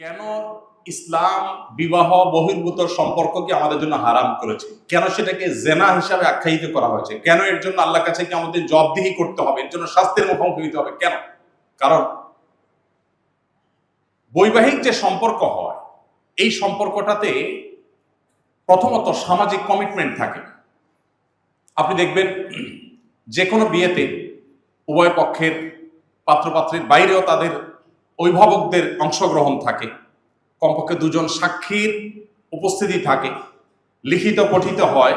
কেন ইসলাম বিবাহ বহির্ভূত সম্পর্ককে আমাদের জন্য হারাম করেছে? কেন সেটাকে জেনা হিসাবে আখ্যায়িত করা হয়েছে? কেন এর জন্য আল্লাহ কাছে কি আমাদের জবাবদিহি করতে হবে? এর জন্য শাস্তির মুখোমুখি হতে হবে? কেন? কারণ বৈবাহিক যে সম্পর্ক হয়, এই সম্পর্কটাতে প্রথমত সামাজিক কমিটমেন্ট থাকে। আপনি দেখবেন যে কোনো বিয়েতে উভয় পক্ষের পাত্রপাত্রীর বাইরেও তাদের অভিভাবকদের অংশগ্রহণ থাকে। কমপক্ষে দুজন সাক্ষীর উপস্থিতি থাকে। লিখিত পঠিত হয়।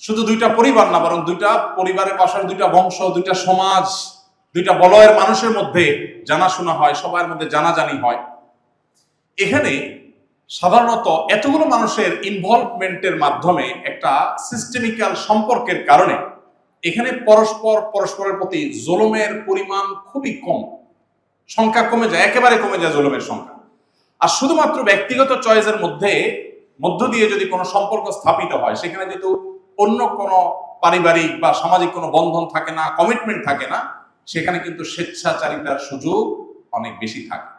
শুধু দুইটা পরিবার না, বরং দুইটা পরিবারের পাশাপাশি দুইটা বংশ, দুইটা সমাজ, দুইটা বলয়ের মানুষের মধ্যে জানাশোনা হয়, সবার মধ্যে জানাজানি হয়। এখানে সাধারণত এতগুলো মানুষের ইনভলভমেন্টের মাধ্যমে একটা সিস্টেমিক্যাল সম্পর্কের কারণে এখানে পরস্পর, পরস্পরের প্রতি জোলমের পরিমাণ খুবই কম। সংখ্যা কমে যায়, একেবারে কমে যায় জোলমের সংখ্যা। আর শুধুমাত্র ব্যক্তিগত চয়েসের মধ্যে, মধ্য দিয়ে যদি কোনো সম্পর্ক স্থাপিত হয়, সেখানে যেহেতু অন্য কোনো পারিবারিক বা সামাজিক কোনো বন্ধন থাকে না কমিটমেন্ট থাকে না, সেখানে কিন্তু স্বেচ্ছাচারিতার সুযোগ অনেক বেশি থাকে।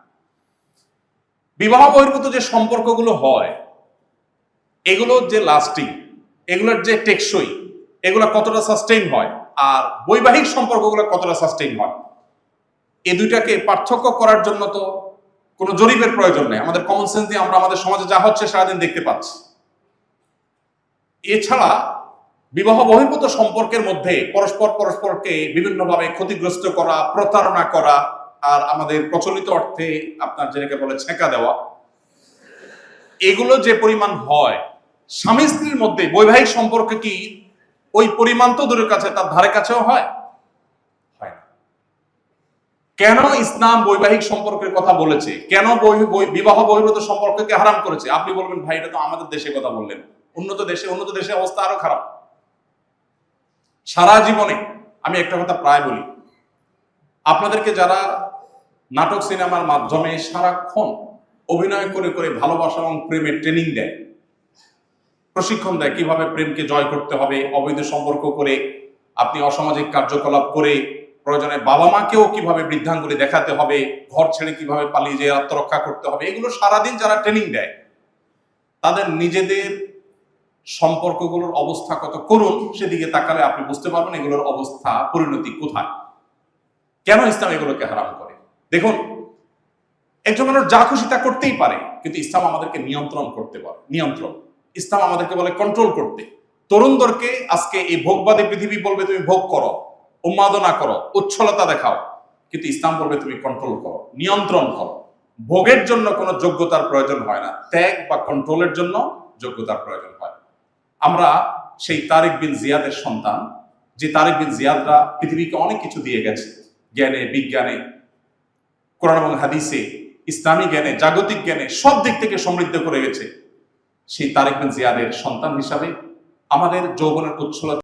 বিবাহ বহির্ভূত যে সম্পর্কগুলো হয়, এগুলো যে লাস্টিং এগুলোর যে টেকসই, এগুলো কতটা সাস্টেইন হয়, আর বৈবাহিক সম্পর্কগুলো কতটা সাস্টেইন হয় এই দুইটাকে পার্থক্য করার জন্য তো কোনো জরিপের প্রয়োজন নেই। আমাদের কমন সেন্স দিয়ে আমরা আমাদের সমাজে যা হচ্ছে সারাদিন দেখতে পাচ্ছি। এছাড়া বিবাহ বহির্ভূত সম্পর্কের মধ্যে পরস্পর পরস্পরকে বিভিন্নভাবে ক্ষতিগ্রস্ত করা, প্রতারণা করা আর আমাদের প্রচলিত অর্থে আপনার যেটাকে বলে ছেঁকা দেওয়া, এগুলো যে পরিমাণ হয় স্বামী স্ত্রীর মধ্যে বৈবাহিক সম্পর্কে কি ওই পরিমাণ তো দূরের কাছে, তার ধারে কাছেও হয়? কেন ইসলাম বৈবাহিক সম্পর্কের কথা বলেছে? কেন বিবাহ বহির্ভূত সম্পর্ককে হারাম করেছে? আপনি বলবেন, ভাই, এটা তো আমাদের দেশে কথা বললেন। উন্নত দেশে উন্নত দেশে অবস্থা আরও খারাপ। সারা জীবনে, আমি একটা কথা প্রায় বলি, আপনাদেরকে যারা নাটক, সিনেমার মাধ্যমে সারাক্ষণ অভিনয় করে করে ভালোবাসা এবং প্রেমের ট্রেনিং দেয়, প্রশিক্ষণ দেয় কীভাবে প্রেমকে জয় করতে হবে, অবৈধ সম্পর্ক করে, আপনি অসামাজিক কার্যকলাপ করে প্রয়োজনে বাবা মাকেও কীভাবে বৃদ্ধাঙ্গুলি দেখাতে হবে, ঘর ছেড়ে কীভাবে পালিয়ে যেয়ে আত্মরক্ষা করতে হবে, এগুলো সারাদিন যারা ট্রেনিং দেয়, তাদের নিজেদের সম্পর্কগুলোর অবস্থা কত করুন সেদিকে তাকালে আপনি বুঝতে পারবেন এগুলোর অবস্থা পরিণতি কোথায়। কেন ইসলাম এগুলোকে হারাম করে? দেখুন, একজন মানুষ যা খুশি তা করতেই পারে, কিন্তু ইসলাম আমাদেরকে নিয়ন্ত্রণ করতে পারে নিয়ন্ত্রণ। ইসলাম আমাদেরকে বলে কন্ট্রোল করতে। তরুণদেরকে আজকে এই ভোগবাদী পৃথিবী বলবে তুমি ভোগ করো। উন্মাদনা করো, উচ্ছলতা দেখাও। কিন্তু ইসলাম বলবে তুমি কন্ট্রোল করো, নিয়ন্ত্রণ করো। ভোগের জন্য কোনো যোগ্যতার প্রয়োজন হয় না। ত্যাগ বা কন্ট্রোলের জন্য যোগ্যতার প্রয়োজন হয়। আমরা সেই তারেক বিন জিয়াদের সন্তান, যে তারেক বিন জিয়াদরা পৃথিবীকে অনেক কিছু দিয়ে গেছে। জ্ঞানে, বিজ্ঞানে, কোরআন এবং হাদিসে, ইসলামী জ্ঞানে, জাগতিক জ্ঞানে, সব দিক থেকে সমৃদ্ধ করে গেছে। সেই তারেক বিন জিয়াদের সন্তান হিসাবে আমাদের যৌবনের উচ্ছলতা